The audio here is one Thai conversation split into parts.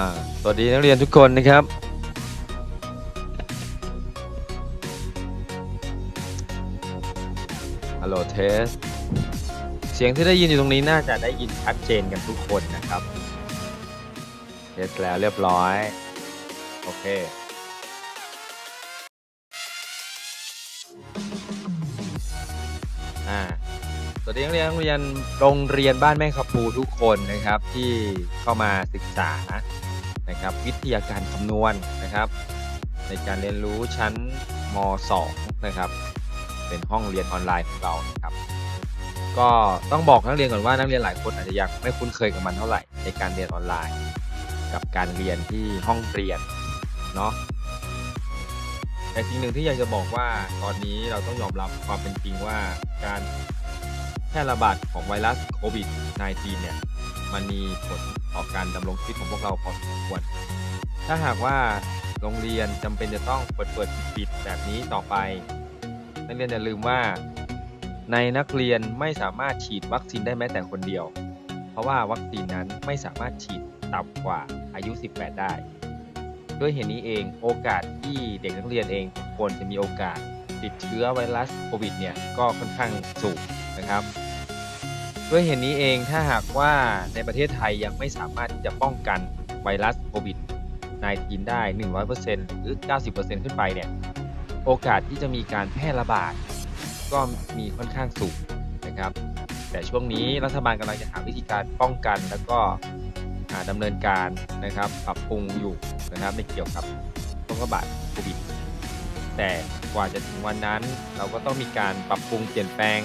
อ่าสวัสดีนักเรียนทุกคนนะครับ ฮัลโหลเทส เสียงที่ได้ยินอยู่ตรงนี้น่าจะได้ยินชัดเจนกันทุกคนนะครับ เทสแล้วเรียบร้อย โอเค อ่าสวัสดีนักเรียนนักเรียนโรงเรียนบ้านแม่ขับปูทุกคนนะครับที่เข้ามาศึกษา นะครับวิทยาการคำนวณนะครับ ในการเรียนรู้ชั้นม .2 นะครับ เป็นห้องเรียนออนไลน์ของเรานะครับ ก็ต้องบอกนักเรียนก่อนว่านักเรียนหลายคนอาจจะยังไม่คุ้นเคยกับมันเท่าไหร่ในการเรียนออนไลน์ กับการเรียนที่ห้องเรียนเนาะแต่สิ่งหนึ่งที่อยากจะบอกว่าตอนนี้เราต้องยอมรับความเป็นจริงว่าการแพร่ระบาดของไวรัสโควิด -19 เนี่ย มันมีผลต่อการดำรงชีวิตของพวกเราพอสมควร ถ้าหากว่าโรงเรียนจำเป็นจะต้องเปิดเปิดปิดปิดแบบนี้ต่อไป นักเรียนอย่าลืมว่า ในนักเรียนไม่สามารถฉีดวัคซีนได้แม้แต่คนเดียว เพราะว่าวัคซีนนั้นไม่สามารถฉีดต่ำกว่าอายุ 18 ได้ ด้วยเหตุนี้เองโอกาสที่เด็กนักเรียนเองทุกคนจะมีโอกาสติดเชื้อไวรัสโควิดเนี่ยก็ค่อนข้างสูงนะครับ ด้วยเหตุนี้เองถ้าหากว่าในประเทศไทยยังไม่สามารถที่จะป้องกันไวรัสโควิด -19 ได้ 100%หรือ 90%ขึ้นไปเนี่ยโอกาสที่จะมีการแพร่ระบาด ก็มีค่อนข้างสูงนะครับ แต่ช่วงนี้รัฐบาลกำลังจะหาวิธีการป้องกันแล้วก็ดำเนินการนะครับปรับปรุงอยู่นะครับในเกี่ยวกับโรคระบาดโควิดแต่กว่าจะถึงวันนั้นเราก็ต้องมีการปรับปรุงเปลี่ยนแปลง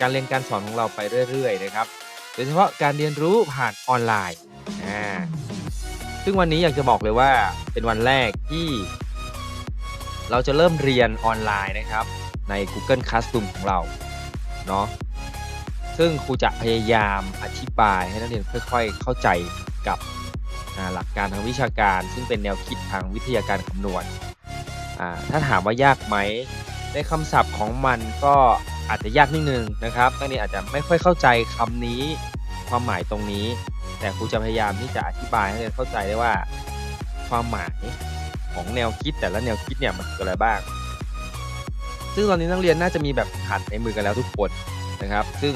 การเรียนการสอนของเราไปเรื่อยๆนะครับ โดยเฉพาะการเรียนรู้ผ่านออนไลน์อ่าซึ่งวันนี้อยากจะบอกเลยว่าเป็นวันแรกที่ เราจะเริ่มเรียนออนไลน์นะครับ ใน Google Classroom ของเราเนาะซึ่งครูจะพยายามอธิบายให้นักเรียนค่อย ๆ เข้าใจกับหลักการทางวิชาการ ซึ่งเป็นแนวคิดทางวิทยาการคำนวณถ้าถามว่ายากไหมในคำศัพท์ของมันก็ อาจจะยากนิดนึงนะครับนักเรียนอาจจะไม่ค่อยเข้าใจคำนี้ความหมายตรงนี้ แต่ครูจะพยายามที่จะอธิบายให้นักเรียนเข้าใจได้ว่า ความหมายของแนวคิดแต่ละแนวคิดเนี่ยมันคืออะไรบ้าง ซึ่งตอนนี้นักเรียนน่าจะมีแบบฝึกหัดในมือกันแล้วทุกคนนะครับ ซึ่ง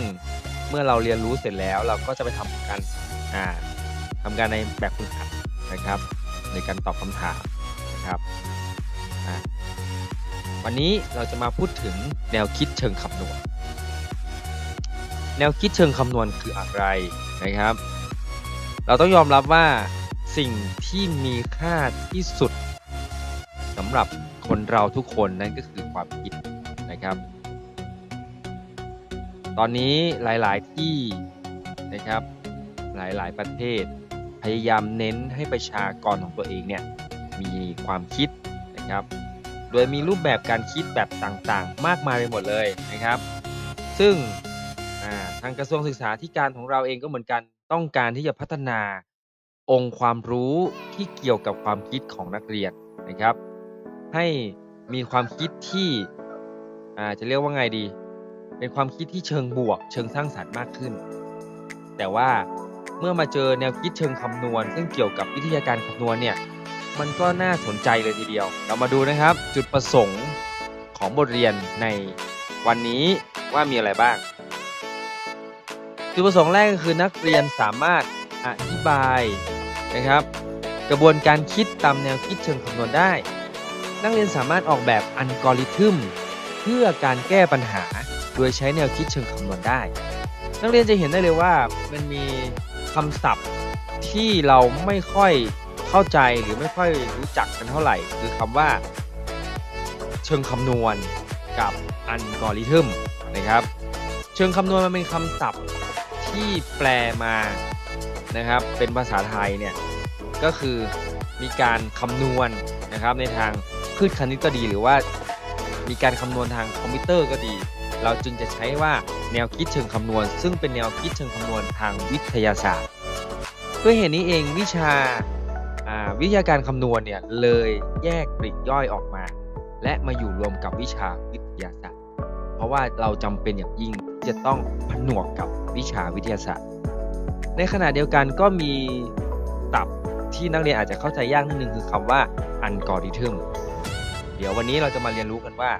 เมื่อเราเรียนรู้เสร็จแล้ว เราก็จะไปทำการอ่าทำการในแบบฝึกหัดนะครับ ในการตอบคำถามนะครับอ่า วันนี้เราจะมาพูดถึงแนวคิดเชิงคำนวณ แนวคิดเชิงคำนวณคืออะไรนะครับ เราต้องยอมรับว่าสิ่งที่มีค่าที่สุดสำหรับคนเราทุกคนนั่นก็คือความคิดนะครับ ตอนนี้หลาย ๆ ที่นะครับหลาย ๆ ประเทศ พยายามเน้นให้ประชากรของตัวเองเนี่ยมีความคิดนะครับ โดยมีรูปแบบการคิดแบบต่างๆ มากมายไปหมดเลยนะครับ ซึ่งทางกระทรวงศึกษาธิการของเราเองก็เหมือนกันต้องการที่จะพัฒนาองค์ความรู้ที่เกี่ยวกับความคิดของนักเรียนนะครับ ให้มีความคิดที่จะเรียกว่าไงดี เป็นความคิดที่เชิงบวก เชิงสร้างสรรค์มากขึ้น แต่ว่าเมื่อมาเจอแนวคิดเชิงคำนวณ ซึ่งเกี่ยวกับวิทยาการคำนวณเนี่ย มันก็น่าสนใจเลยทีเดียว เรามาดูนะครับ จุดประสงค์ของบทเรียนในวันนี้ว่ามีอะไรบ้าง จุดประสงค์แรกก็คือนักเรียนสามารถอธิบายนะครับ กระบวนการคิดตามแนวคิดเชิงคำนวณได้ นักเรียนสามารถออกแบบอัลกอริทึมเพื่อการแก้ปัญหาโดยใช้แนวคิดเชิงคำนวณได้ นักเรียนจะเห็นได้เลยว่ามันมีคำศัพท์ที่เราไม่ค่อย เข้าใจหรือไม่ค่อยรู้จักกันเท่าไหร่ คือคำว่า เชิงคำนวณกับอัลกอริทึมนะครับ เชิงคำนวณมันเป็นคำศัพท์ที่แปลมานะครับ เป็นภาษาไทยเนี่ยก็คือมีการคำนวณนะครับในทางพืชคณิตก็ดีหรือว่ามีการคำนวณทางคอมพิวเตอร์ก็ดี เราจึงจะใช้ว่าแนวคิดเชิงคำนวณ ซึ่งเป็นแนวคิดเชิงคำนวณทางวิทยาศาสตร์ด้วยเหตุนี้เองวิชา วิทยาการคำนวณเนี่ยเลยแยกปลีกย่อยออกมา และมาอยู่รวมกับวิชาวิทยาศาสตร์ เพราะว่าเราจำเป็นอย่างยิ่งที่จะต้องผนวกกับวิชาวิทยาศาสตร์ ในขณะเดียวกันก็มีศัพท์ที่นักเรียนอาจจะเข้าใจยากนิดนึงคือคำว่าอัลกอริทึมเดี๋ยววันนี้เราจะมาเรียนรู้กันว่า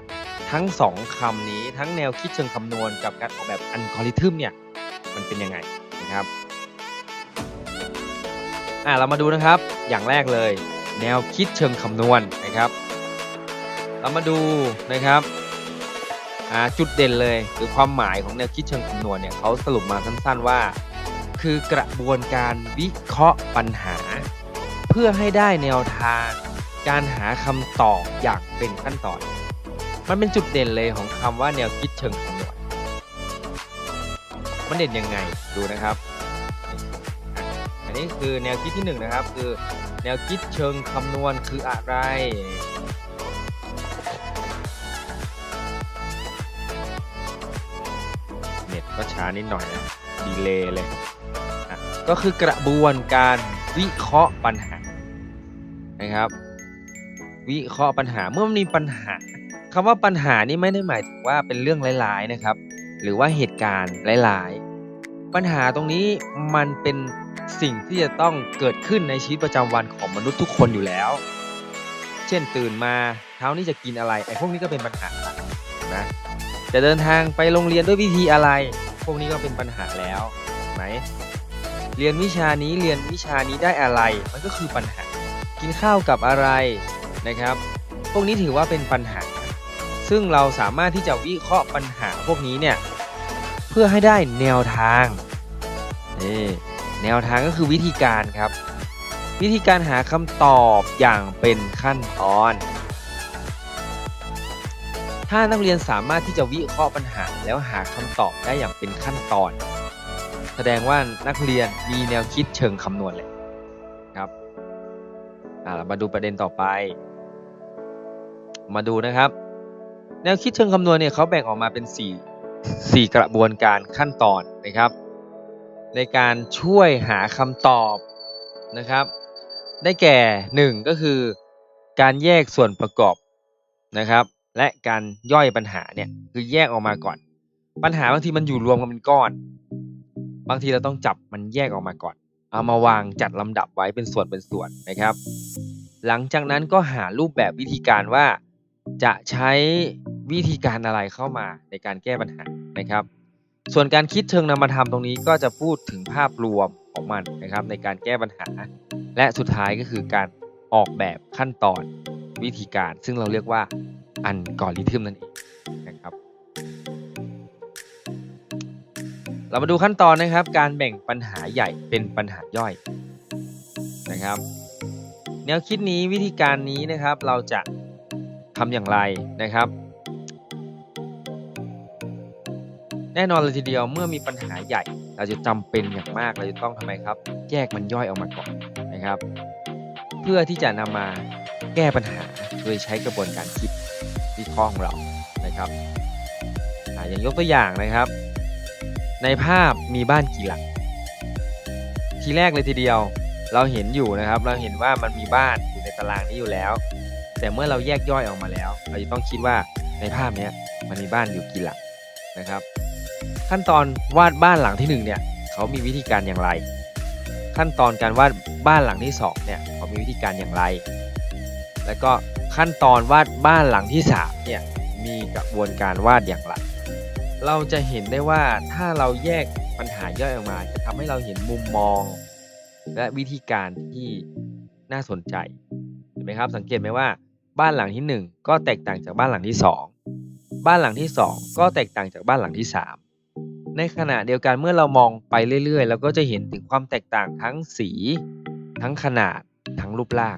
ทั้งสองคำนี้ทั้งแนวคิดเชิงคำนวณกับการออกแบบอัลกอริทึมเนี่ยมันเป็นยังไงนะครับ อ่าเรามาดูนะครับอย่างแรกเลย แนวคิดเชิงคำนวณนะครับ เรามาดูนะครับอ่าจุดเด่นเลยหรือความหมายของแนวคิดเชิงคำนวณเนี่ยเขาสรุปมาสั้นๆว่า คือกระบวนการวิเคราะห์ปัญหา เพื่อให้ได้แนวทาง การหาคำตอบอย่างเป็นขั้นตอน มันเป็นจุดเด่นเลยของคำว่าแนวคิดเชิงคำนวณมันเด่นยังไงดูนะครับ นนี้คือแนวคิดที่หนึ่งนะครับ คือแนวคิดเชิงคำนวณคืออะไรเน็ตก็ช้านิดหน่อยนะดีเลย์เลยก็คือกระบวนการวิเคราะห์ปัญหานะครับ วิเคราะห์ปัญหาเมื่อมันมีปัญหาคำว่าปัญหานี่ไม่ได้หมายถึงว่าเป็นเรื่องร้ายๆนะครับ หรือว่าเหตุการณ์ร้ายๆปัญหาตรงนี้มันเป็น สิ่งที่จะต้องเกิดขึ้นในชีวิตประจำวันของมนุษย์ทุกคนอยู่แล้ว เช่นตื่นมาเช้านี้จะกินอะไรไอ้พวกนี้ก็เป็นปัญหานะจะเดินทางไปโรงเรียนด้วยวิธีอะไร พวกนี้ก็เป็นปัญหาแล้วไหมเรียนวิชานี้เรียนวิชานี้ได้อะไร มันก็คือปัญหา กินข้าวกับอะไรนะครับ พวกนี้ถือว่าเป็นปัญหา ซึ่งเราสามารถที่จะวิเคราะห์ปัญหาพวกนี้เนี่ยเพื่อให้ได้แนวทางนี่ แนวทางก็คือวิธีการครับ วิธีการหาคำตอบอย่างเป็นขั้นตอน ถ้านักเรียนสามารถที่จะวิเคราะห์ปัญหาแล้วหาคำตอบได้อย่างเป็นขั้นตอน แสดงว่านักเรียนมีแนวคิดเชิงคำนวณเลยครับอ่าเรามาดูประเด็นต่อไป มาดูนะครับ แนวคิดเชิงคำนวณเนี่ยเขาแบ่งออกมาเป็น 4 4 กระบวนการขั้นตอนนะครับ ในการช่วยหาคำตอบนะครับ ได้แก่ 1 ก็คือ การแยกส่วนประกอบนะครับ และการย่อยปัญหาเนี่ยคือแยกออกมาก่อน ปัญหาบางทีมันอยู่รวมกันเป็นก้อน บางทีเราต้องจับมันแยกออกมาก่อน เอามาวางจัดลำดับไว้เป็นส่วนเป็นส่วนนะครับ หลังจากนั้นก็หารูปแบบวิธีการว่า จะใช้วิธีการอะไรเข้ามาในการแก้ปัญหานะครับ ส่วนการคิดเชิงนามธรรมตรงนี้ก็จะพูดถึงภาพรวมของมันนะครับในการแก้ปัญหา และสุดท้ายก็คือการออกแบบขั้นตอนวิธีการ ซึ่งเราเรียกว่าอัลกอริทึมนั่นเองนะครับ เรามาดูขั้นตอนนะครับ การแบ่งปัญหาใหญ่เป็นปัญหาย่อยนะครับ แนวคิดนี้วิธีการนี้นะครับเราจะทำอย่างไรนะครับ แน่นอนเลยทีเดียวเมื่อมีปัญหาใหญ่ เราจะจำเป็นอย่างมากเราจะต้องทำไมครับ แยกมันย่อยออกมาก่อนนะครับ เพื่อที่จะนำมาแก้ปัญหาโดยใช้กระบวนการคิดวิเคราะห์ของเรานะครับอย่างยกตัวอย่างนะครับ ในภาพมีบ้านกี่หลังทีแรกเลยทีเดียวเราเห็นอยู่นะครับ เราเห็นว่ามันมีบ้านอยู่ในตารางนี้อยู่แล้ว แต่เมื่อเราแยกย่อยออกมาแล้ว เราจะต้องคิดว่าในภาพนี้มันมีบ้านอยู่กี่หลังนะครับ ขั้นตอนวาดบ้านหลังที่หนึ่งเนี่ยเขามีวิธีการอย่างไร ขั้นตอนการวาดบ้านหลังที่สองเนี่ยเขามีวิธีการอย่างไร แล้วก็ขั้นตอนวาดบ้านหลังที่สามเนี่ยมีกระบวนการวาดอย่างไรเราจะเห็นได้ว่าถ้าเราแยกปัญหาย่อยออกมา จะทำให้เราเห็นมุมมอง และวิธีการที่น่าสนใจเห็นไหมครับสังเกตไหมว่า บ้านหลังที่หนึ่งก็แตกต่างจากบ้านหลังที่สองบ้านหลังที่สองก็แตกต่างจากบ้านหลังที่สาม ในขณะเดียวกันเมื่อเรามองไปเรื่อยๆเราก็จะเห็นถึงความแตกต่างทั้งสี ทั้งขนาด ทั้งรูปร่าง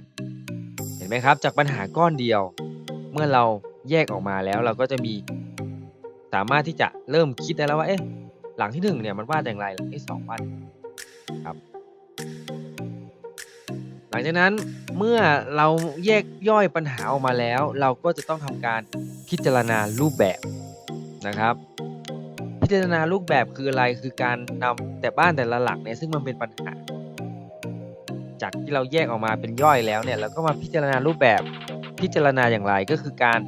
เห็นไหมครับ จากปัญหาก้อนเดียว เมื่อเราแยกออกมาแล้วเราก็จะมี สามารถที่จะเริ่มคิดได้แล้วว่าเอ๊ะหลังที่หนึ่งเนี่ยมันวาดอย่างไรหลังที่สองวาดครับหลังจากนั้นเมื่อเราแยกย่อยปัญหาออกมาแล้ว เราก็จะต้องทำการพิจารณารูปแบบนะครับ พิจารณารูปแบบคืออะไรคือการนำแต่บ้านแต่ละหลังเนี่ยซึ่งมันเป็นปัญหา จากที่เราแยกออกมาเป็นย่อยแล้วเนี่ยเราก็มาพิจารณารูปแบบพิจารณาอย่างไรก็คือการ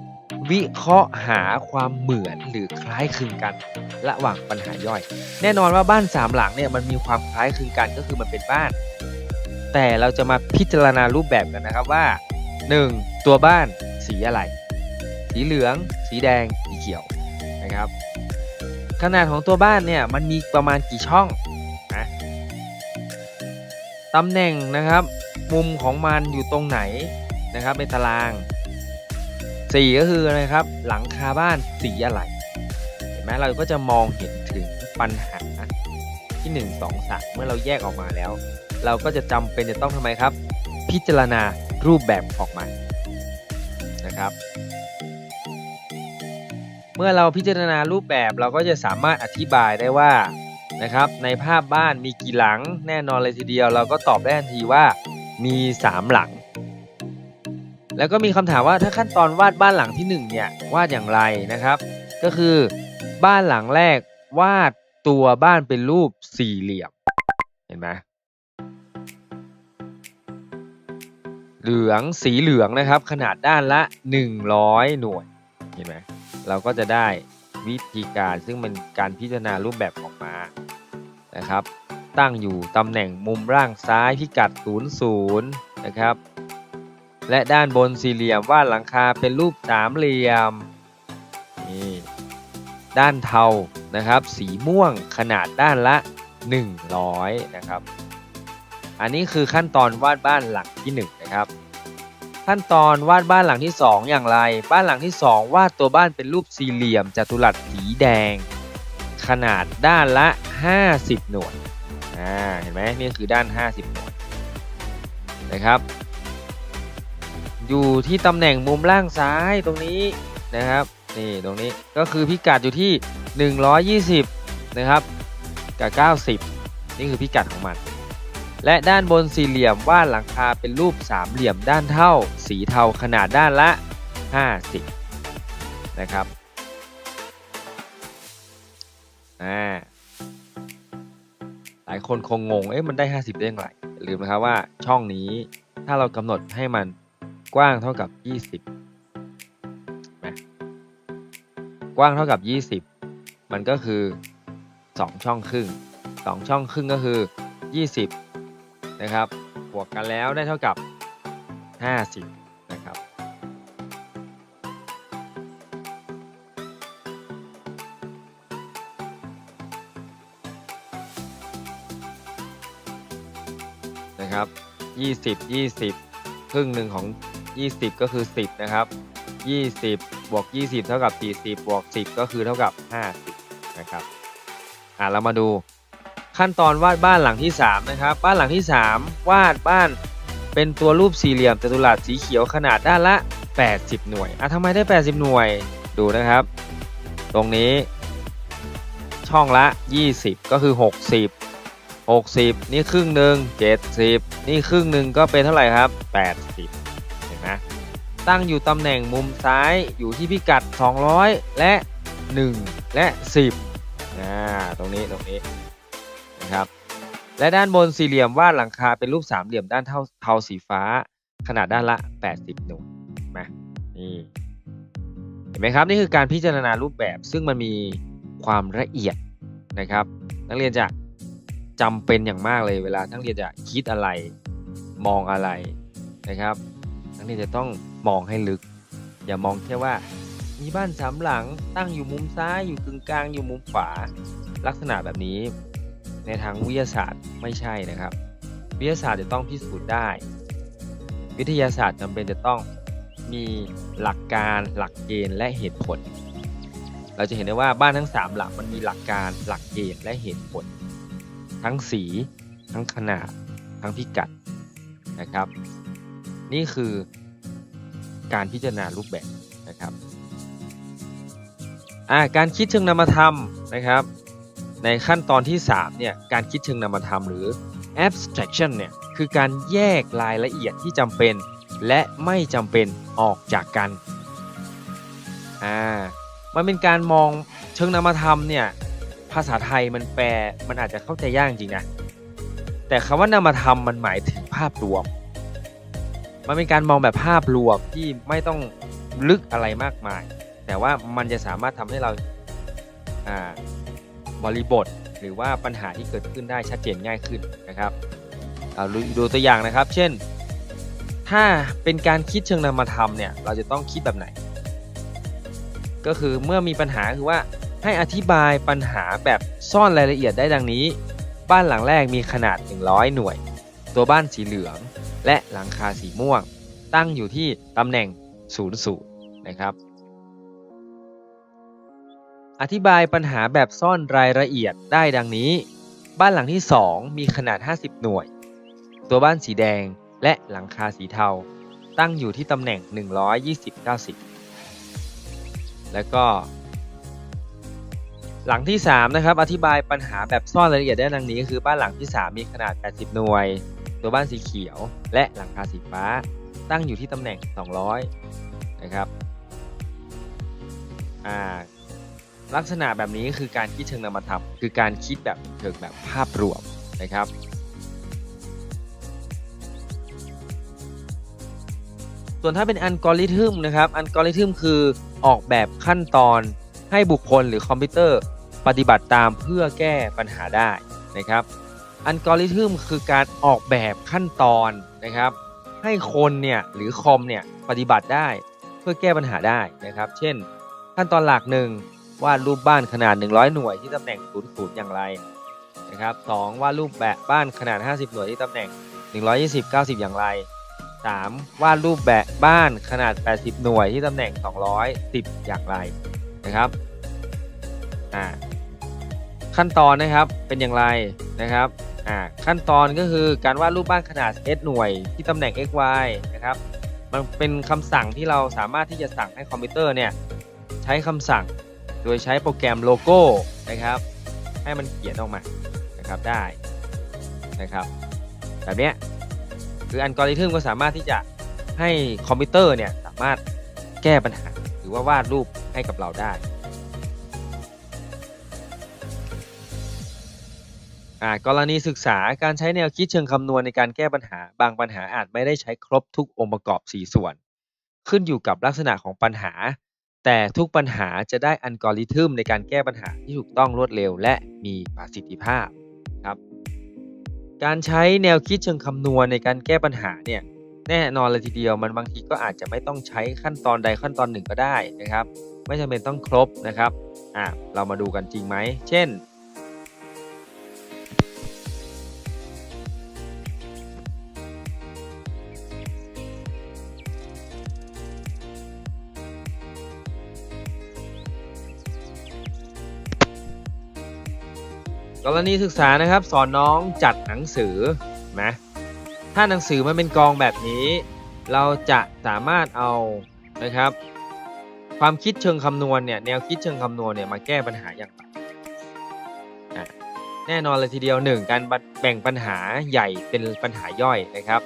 วิเคราะห์หาความเหมือนหรือคล้ายคลึงกันระหว่างปัญหาย่อย แน่นอนว่าบ้านสามหลังเนี่ยมันมีความคล้ายคลึงกันก็คือมันเป็นบ้านแแต่เราจะมาพิจารณารูปแบบกันนะครับว่า 1. ตัวบ้านสีอะไร สีเหลือง สีแดง สีเขียวนะครับ ขนาดของตัวบ้านเนี่ยมันมีประมาณกี่ช่องนะตำแหน่งนะครับ มุมของมันอยู่ตรงไหนนะครับในตารางสีก็คืออะไรครับ หลังคาบ้านสีอะไรเห็นไหมเราก็จะมองเห็นถึงปัญหาที่ 1 2 3 เมื่อเราแยกออกมาแล้ว เราก็จะจำเป็นจะต้องทำไมครับ พิจารณารูปแบบออกมานะครับ เมื่อเราพิจารณารูปแบบเราก็จะสามารถอธิบายได้ว่านะครับในภาพบ้านมีกี่หลังแน่นอนเลยทีเดียว เราก็ตอบได้ทันทีว่ามี 3 หลัง แล้วก็มีคำถามว่าถ้าขั้นตอนวาดบ้านหลังที่1เนี่ยวาดอย่างไรนะครับ ก็คือบ้านหลังแรกวาดตัวบ้านเป็นรูปสี่เหลี่ยมเห็นไหมเหลืองสีเหลืองนะครับ ขนาดด้านละ 100 หน่วยเห็นไหม เราก็จะได้วิธีการซึ่งเป็นการพิจารณารูปแบบออกมานะครับ ตั้งอยู่ตำแหน่งมุมล่างซ้ายพิกัด 00 นะครับ และด้านบนสี่เหลี่ยมวาดหลังคาเป็นรูปสามเหลี่ยมนี่ด้านเทานะครับ สีม่วงขนาดด้านละ 100 นะครับ อันนี้คือขั้นตอนวาดบ้านหลังที่ 1 นะครับ ขั้นตอนวาดบ้านหลังที่ 2 อย่างไร บ้านหลังที่ 2 วาดตัวบ้านเป็นรูปสี่เหลี่ยมจัตุรัสสีแดง ขนาดด้านละ 50 หน่วยอ่าเห็นไหมนี่คือด้าน 50 หน่วยนะครับ อยู่ที่ตำแหน่งมุมล่างซ้ายตรงนี้นะครับนี่ตรงนี้ก็คือพิกัดอยู่ที่ 120 นะครับกับ 90 นี่คือพิกัดของมัน และด้านบนสี่เหลี่ยมวาดหลังคาเป็นรูปสามเหลี่ยมด้านเท่า สีเทาขนาดด้านละ 50 นะครับอ่าหลายคนคงงง เอ๊ะมันได้ 50 ได้อย่างไรลืมนะครับว่าช่องนี้ถ้าเรากำหนดให้มันกว้างเท่ากับ 20นะกว้างเท่ากับ 20 มันก็คือ 2 ช่องครึ่ง 2 ช่องครึ่งก็คือ 20 นะครับบวกกันแล้วได้เท่ากับ 50 นะครับ นะครับ 20 20 ครึ่งหนึ่งของ 20 ก็คือ 10 นะครับ 20 บวก 20 เท่ากับ 40 บวก 10 ก็คือเท่ากับ 50 นะครับ อ่าเรามาดู ขั้นตอนวาดบ้านหลังที่3นะครับบ้านหลังที่ 3 วาดบ้านเป็นตัวรูปสี่เหลี่ยมจัตุรัสสีเขียวขนาดด้านละ 80 หน่วยอะทำไมได้ 80 หน่วยดูนะครับ ตรงนี้ ช่องละ 20 ก็คือ 60 60 นี่ครึ่งหนึ่ง70 นี่ครึ่งหนึ่งก็เป็นเท่าไหร่ครับ 80 เห็นไหมตั้งอยู่ตำแหน่งมุมซ้ายอยู่ที่พิกัด 200 และ 1 และ 10อ่าตรงนี้ตรงนี้ นะครับ และด้านบนสี่เหลี่ยมวาดหลังคาเป็นรูปสามเหลี่ยมด้านเท่าเทาสีฟ้า ขนาดด้านละ 80 หน่วยเห็นไหมนี่เห็นไหมครับนี่คือการพิจารณารูปแบบซึ่งมันมีความละเอียดนะครับ นักเรียนจะจำเป็นอย่างมากเลยเวลานักเรียนจะคิดอะไรมองอะไรนะครับ นักเรียนจะต้องมองให้ลึก อย่ามองแค่ว่ามีบ้านสามหลังตั้งอยู่มุมซ้ายอยู่กึ่งกลางอยู่มุมขวาลักษณะแบบนี้ ในทางวิทยาศาสตร์ไม่ใช่นะครับ วิทยาศาสตร์จะต้องพิสูจน์ได้ วิทยาศาสตร์จำเป็นจะต้องมีหลักการหลักเกณฑ์และเหตุผล เราจะเห็นได้ว่าบ้านทั้ง 3 หลังมันมีหลักการหลักเกณฑ์และเหตุผล ทั้งสี ทั้งขนาด ทั้งพิกัดนะครับ นี่คือการพิจารณารูปแบบนะครับการคิดเชิงนามธรรมนะครับ ในขั้นตอนที่3เนี่ยการคิดเชิงนามธรรมหรือ abstraction เนี่ยคือการแยกรายละเอียดที่จำเป็น และไม่จำเป็นออกจากกันอ่ามันเป็นการมองเชิงนามธรรมเนี่ยภาษาไทยมันแปลมันอาจจะเข้าใจยากจริงนะแต่คำว่านามธรรมมันหมายถึงภาพรวม มันเป็นการมองแบบภาพรวมที่ไม่ต้องลึกอะไรมากมาย แต่ว่ามันจะสามารถทำให้เราอ่า บริบท หรือว่าปัญหาที่เกิดขึ้นได้ชัดเจนง่ายขึ้นนะครับเอาดูตัวอย่างนะครับ เช่น ถ้าเป็นการคิดเชิงนามธรรมเนี่ยเราจะต้องคิดแบบไหน ก็คือเมื่อมีปัญหาคือว่าให้อธิบายปัญหาแบบซ่อนรายละเอียดได้ดังนี้ บ้านหลังแรกมีขนาด 100 หน่วย ตัวบ้านสีเหลือง และหลังคาสีม่วง ตั้งอยู่ที่ตำแหน่ง00นะครับ อธิบายปัญหาแบบซ่อนรายละเอียดได้ดังนี้ บ้านหลังที่ 2 มีขนาด 50 หน่วย ตัวบ้านสีแดงและหลังคาสีเทา ตั้งอยู่ที่ตำแหน่ง 120 90 แล้วก็ หลังที่ 3 นะครับ อธิบายปัญหาแบบซ่อนรายละเอียดได้ดังนี้คือบ้านหลังที่ 3 มีขนาด 80 หน่วย ตัวบ้านสีเขียวและหลังคาสีฟ้า ตั้งอยู่ที่ตำแหน่ง 200 นะครับ อ่า ลักษณะแบบนี้คือการคิดเชิงนามธรรมคือการคิดแบบเชิงแบบภาพรวมนะครับส่วนถ้าเป็นอัลกอริทึมนะครับอัลกอริทึมคือออกแบบขั้นตอนให้บุคคลหรือคอมพิวเตอร์ปฏิบัติตามเพื่อแก้ปัญหาได้นะครับอัลกอริทึมคือการออกแบบขั้นตอนนะครับ ให้คนเนี่ยหรือคอมเนี่ยปฏิบัติได้เพื่อแก้ปัญหาได้นะครับ เช่น ขั้นตอนหลักหนึ่ง วาดรูปบ้านขนาด 100 หน่วยที่ตำแหน่ง 00 อย่างไรนะครับสองวาดรูปแบบบ้านขนาด 50 หน่วยที่ตำแหน่ง 120 90 อย่างไร 3. วาดรูปแบบบ้านขนาด 80 หน่วยที่ตำแหน่ง 210 อย่างไรนะครับอ่าขั้นตอนนะครับเป็นอย่างไรนะครับอ่าขั้นตอนก็คือการวาดรูปบ้านขนาด s หน่วยที่ตำแหน่ง x y นะครับมันเป็นคำสั่งที่เราสามารถที่จะสั่งให้คอมพิวเตอร์เนี่ยใช้คำสั่ง โดยใช้โปรแกรมโลโก้นะครับ ให้มันเขียนออกมานะครับได้นะครับ แบบนี้คืออัลกอริทึมก็สามารถที่จะให้คอมพิวเตอร์เนี่ยสามารถแก้ปัญหา หรือว่าวาดรูปให้กับเราได้กรณีศึกษาการใช้แนวคิดเชิงคำนวณในการแก้ปัญหา บางปัญหาอาจไม่ได้ใช้ครบทุกองค์ประกอบ 4 ส่วน ขึ้นอยู่กับลักษณะของปัญหา แต่ทุกปัญหาจะได้อัลกอริทึมในการแก้ปัญหาที่ถูกต้องรวดเร็วและมีประสิทธิภาพครับการใช้แนวคิดเชิงคำนวณในการแก้ปัญหาเนี่ยแน่นอนเลยทีเดียวมันบางทีก็อาจจะไม่ต้องใช้ขั้นตอนใดขั้นตอนหนึ่งก็ได้นะครับ ไม่จำเป็นต้องครบนะครับอะเรามาดูกันจริงไหมเช่น กรณีศึกษานะครับ สอนน้องจัดหนังสือนะถ้าหนังสือมันเป็นกองแบบนี้ เราจะสามารถเอานะครับ ความคิดเชิงคำนวณเนี่ยแนวคิดเชิงคำนวณเนี่ยมาแก้ปัญหาอย่างไรอะแน่นอนเลยทีเดียวหนึ่งการแบ่งปัญหาใหญ่เป็นปัญหาย่อยนะครับ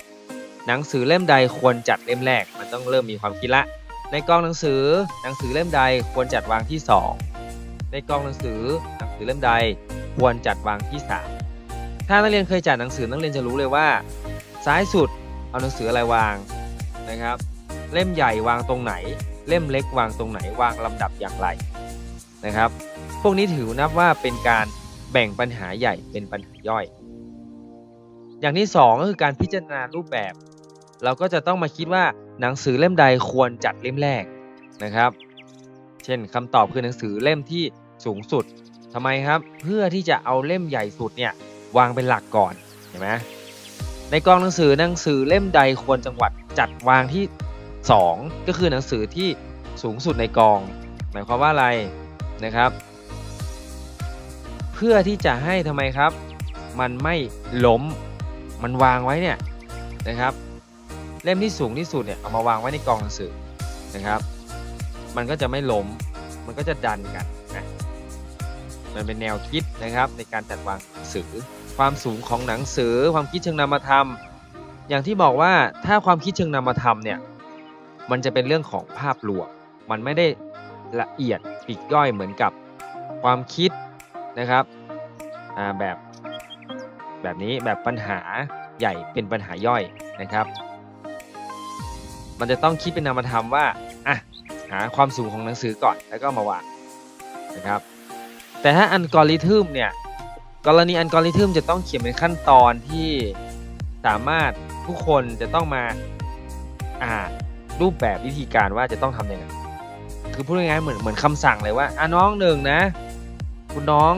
หนังสือเล่มใดควรจัดเล่มแรก มันต้องเริ่มมีความคิดละ ในกองหนังสือหนังสือเล่มใดควรจัดวางที่ 2 ในกองหนังสือหนังสือเล่มใด ควรจัดวางที่ 3 ถ้านักเรียนเคยจัดหนังสือนักเรียนจะรู้เลยว่า ซ้ายสุดเอาหนังสืออะไรวางนะครับ เล่มใหญ่วางตรงไหน เล่มเล็กวางตรงไหนวางลำดับอย่างไรนะครับ พวกนี้ถือนับว่าเป็นการแบ่งปัญหาใหญ่เป็นปัญหาย่อย อย่างที่ 2 ก็คือการพิจารณารูปแบบ เราก็จะต้องมาคิดว่าหนังสือเล่มใดควรจัดเล่มแรกนะครับ เช่นคำตอบคือหนังสือเล่มที่สูงสุด ทำไมครับเพื่อที่จะเอาเล่มใหญ่สุดเนี่ยวางเป็นหลักก่อนเห็นไหมในกองหนังสือหนังสือเล่มใดควรจังหวัดจัดวางที่ 2 ก็คือหนังสือที่สูงสุดในกอง หมายความว่าอะไรนะครับ เพื่อที่จะให้ทำไมครับ มันไม่ล้มมันวางไว้เนี่ยนะครับ เล่มที่สูงที่สุดเนี่ยเอามาวางไว้ในกองหนังสือนะครับ มันก็จะไม่ล้มมันก็จะดันกัน มันเป็นแนวคิดนะครับในการจัดวางหนังสือ ความสูงของหนังสือ ความคิดเชิงนามธรรม อย่างที่บอกว่าถ้าความคิดเชิงนามธรรมเนี่ยมันจะเป็นเรื่องของภาพรวมมันไม่ได้ละเอียดปีกย่อยเหมือนกับความคิดนะครับแบบแบบนี้แบบปัญหาใหญ่เป็นปัญหาย่อยนะครับ มันจะต้องคิดเป็นนามธรรมว่าอะหาความสูงของหนังสือก่อนแล้วก็มาวางนะครับ แต่ถ้าอัลกอริทึมเนี่ยกรณีอัลกอริทึมจะต้องเขียนเป็นขั้นตอนที่สามารถทุกคนจะต้องมาอ่านรูปแบบวิธีการว่าจะต้องทำยังไงคือพูดง่ายๆเหมือนเหมือนคำสั่งเลยว่าอะน้องหนึ่งนะ คุณน้อง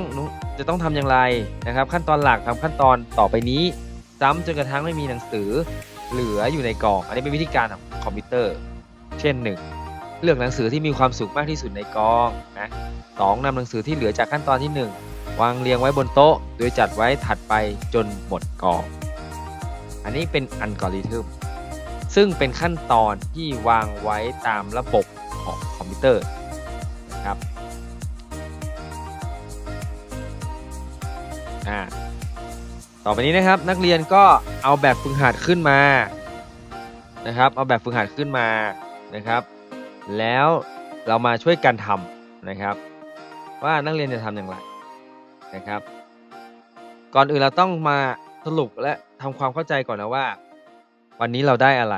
จะต้องทำอย่างไรนะครับ ขั้นตอนหลักทำขั้นตอนต่อไปนี้ ซ้ำจนกระทั่งไม่มีหนังสือเหลืออยู่ในกล่อง อันนี้เป็นวิธีการของคอมพิวเตอร์ เช่นหนึ่ง เลือกหนังสือที่มีความสุขมากที่สุดในกองนะสองนำหนังสือที่เหลือจากขั้นตอนที่หนึ่งวางเรียงไว้บนโต๊ะ โดยจัดไว้ถัดไปจนหมดกอง อันนี้เป็นอัลกอริทึมซึ่งเป็นขั้นตอนที่วางไว้ตามระบบของคอมพิวเตอร์นะครับอ่าต่อไปนี้นะครับนักเรียนก็เอาแบบฝึกหัดขึ้นมานะครับ เอาแบบฝึกหัดขึ้นมานะครับ แล้วเรามาช่วยกันทำนะครับ ว่านักเรียนจะทำอย่างไรนะครับ ก่อนอื่นเราต้องมาสรุปและทำความเข้าใจก่อนนะว่า วันนี้เราได้อะไร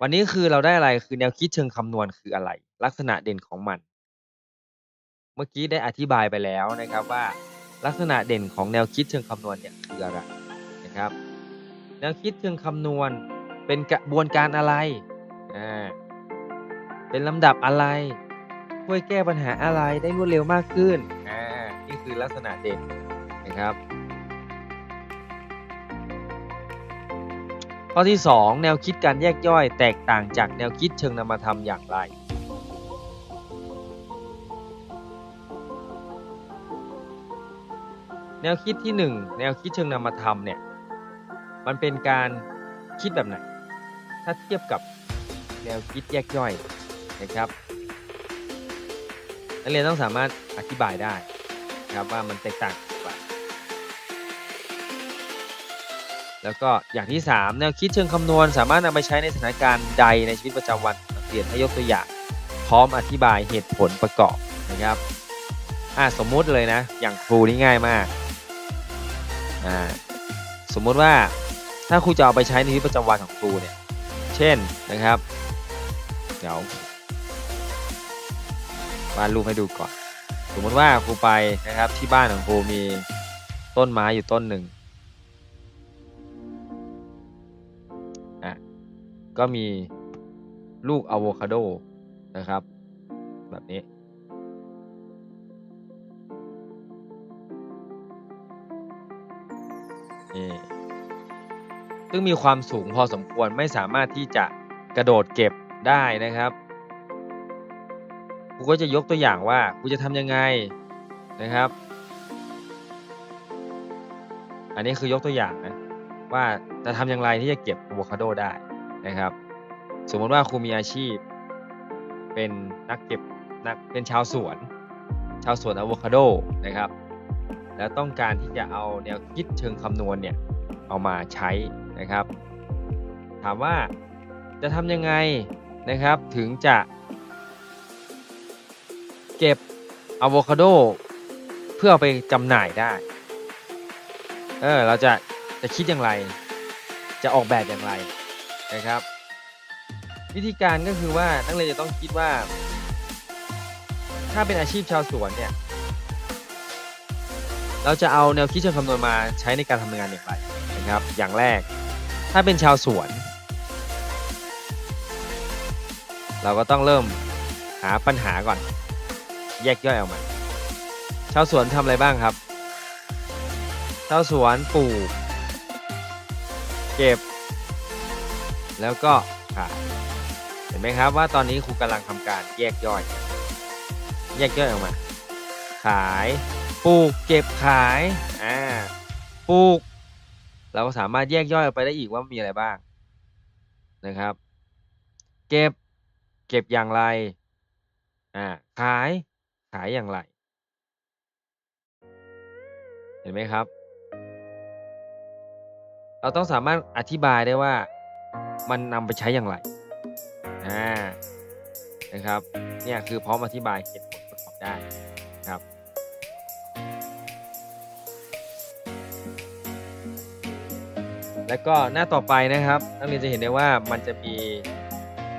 วันนี้คือเราได้อะไรคือแนวคิดเชิงคำนวณคืออะไร ลักษณะเด่นของมัน เมื่อกี้ได้อธิบายไปแล้วนะครับว่า ลักษณะเด่นของแนวคิดเชิงคำนวณเนี่ยคืออะไรนะครับ แนวคิดเชิงคำนวณเป็นกระบวนการอะไรอ่า เป็นลำดับอะไรช่วยแก้ปัญหาอะไรได้รวดเร็วมากขึ้นอ่านี่คือลักษณะเด่นนะครับข้อที่ 2 แนวคิดการแยกย่อยแตกต่างจากแนวคิดเชิงนามธรรมอย่างไร แนวคิดที่ 1 แนวคิดเชิงนามธรรมเนี่ยมันเป็นการคิดแบบไหน ถ้าเทียบกับแนวคิดแยกย่อย นะครับ นักเรียนต้องสามารถอธิบายได้นะครับว่ามันแตกต่างกันไรแล้วก็อย่างที่ 3 แนวคิดเชิงคำนวณ สามารถนำไปใช้ในสถานการณ์ใดในชีวิตประจำวันนักเรียนให้ยกตัวอย่าง พร้อมอธิบายเหตุผลประกอบนะครับอ่าสมมุติเลยนะ อย่างครูนี่ง่ายมากอ่าสมมุติว่าถ้าครูจะเอาไปใช้ในชีวิตประจำวันของครูเนี่ย เช่นนะครับ เดี๋ยว วาดรูปให้ดูก่อน สมมติว่าครูไปนะครับที่บ้านของครูมีต้นไม้อยู่ต้นหนึ่งอะก็มีลูกอะโวคาโดนะครับ แบบนี้นี่ซึ่งมีความสูงพอสมควรไม่สามารถที่จะกระโดดเก็บได้นะครับ ครูก็จะยกตัวอย่างว่าครูจะทำยังไงนะครับ อันนี้คือยกตัวอย่างนะว่าจะทำอย่างไรที่จะเก็บอะโวคาโดได้นะครับ สมมติว่าครูมีอาชีพ เป็นนักเก็บนักเป็นชาวสวน ชาวสวนอะโวคาโดนะครับ แล้วต้องการที่จะเอาแนวคิดเชิงคำนวณเนี่ยเอามาใช้นะครับ ถามว่าจะทำยังไงนะครับถึงจะ เก็บอะโวคาโดเพื่ออไปจำหน่ายได้ เออเราจะจะคิดอย่างไร จะออกแบบอย่างไรนะครับ วิธีการก็คือว่านักเรียนจะต้องคิดว่า ถ้าเป็นอาชีพชาวสวนเนี่ย เราจะเอาแนวคิดเชิงคำนวณมาใช้ในการทำงานอย่างไรนะครับ อย่างแรกถ้าเป็นชาวสวน เราก็ต้องเริ่มหาปัญหาก่อน แยกย่อยออกมา ชาวสวนทำอะไรบ้างครับ ชาวสวนปลูก เก็บ แล้วก็ขายเห็นไหมครับว่าตอนนี้ครูกำลังทำการแยกย่อย แยกย่อยออกมา ขายปลูกเก็บขายอ่าปลูก เราก็สามารถแยกย่อยออกไปได้อีกว่ามีอะไรบ้างนะครับ เก็บเก็บอย่างไรอ่าขาย ขายอย่างไร เห็นไหมครับ เราต้องสามารถอธิบายได้ว่ามันนำไปใช้อย่างไรอ่านะครับ เนี่ยคือพร้อมอธิบายเหตุผลประกอบได้ครับแล้วก็หน้าต่อไปนะครับ นักเรียนจะเห็นได้ว่ามันจะมี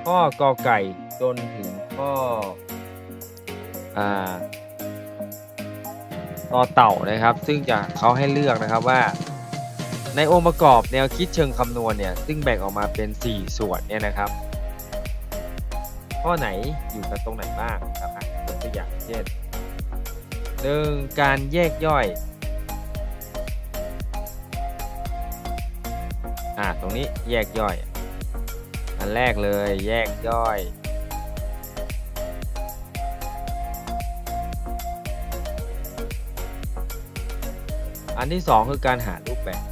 ข้อกอไก่จนถึงข้อ อ่าต่อเต่านะครับ ซึ่งจะเขาให้เลือกนะครับว่า ในองค์ประกอบแนวคิดเชิงคำนวณเนี่ยซึ่งแบ่งออกมาเป็น 4 ส่วนเนี่ยนะครับ ข้อไหนอยู่กับตรงไหนบ้างครับยกตัวอย่างเช่นหนึ่งการแยกย่อยอ่าตรงนี้แยกย่อย อันแรกเลยแยกย่อย นที่สองคือการหารูปแบบ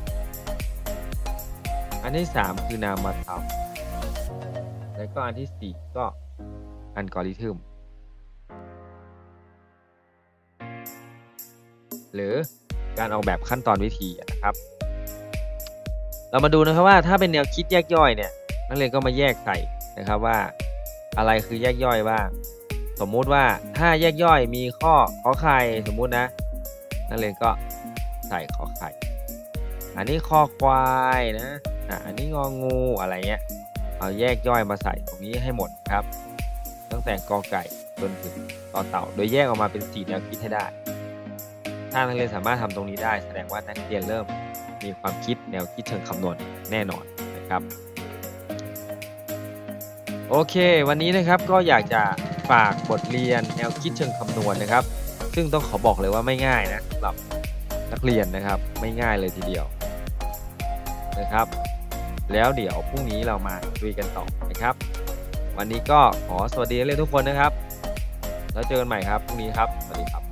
อันที่สามคือนามธรรมแล้วก็อันที่สี่ก็อัลกอริทึมหรือการออกแบบขั้นตอนวิธีนะครับ เรามาดูนะครับว่าถ้าเป็นแนวคิดแยกย่อยเนี่ยนักเรียนก็มาแยกใส่นะครับว่าอะไรคือแยกย่อยบ้างสมมุติว่าถ้าแยกย่อยมีข้อขอไข่สมมุตินะ นักเรียนก็ ส่ขอไข่ อันนี้คอควายนะอะอันนี้งองูอะไรเงี้ย เอาแยกย่อยมาใส่ตรงนี้ให้หมดครับ ตั้งแต่กอไก่จนถึงต่อเต่า โดยแยกออกมาเป็นสี่แนวคิดให้ได้ ถ้านักเรียนสามารถทำตรงนี้ได้ แสดงว่านักเรียนเริ่มมีความคิดแนวคิดเชิงคำนวณแน่นอนนะครับ โอเค วันนี้นะครับก็อยากจะฝากบทเรียนแนวคิดเชิงคำนวณนะครับ ซึ่งต้องขอบอกเลยว่าไม่ง่ายนะสำหรับ นักเรียนนะครับ ไม่ง่ายเลยทีเดียวนะครับ แล้วเดี๋ยวพรุ่งนี้เรามาคุยกันต่อนะครับ วันนี้ก็ขอสวัสดีนักเรียนทุกคนนะครับ แล้วเจอกันใหม่ครับพรุ่งนี้ครับสวัสดีครับ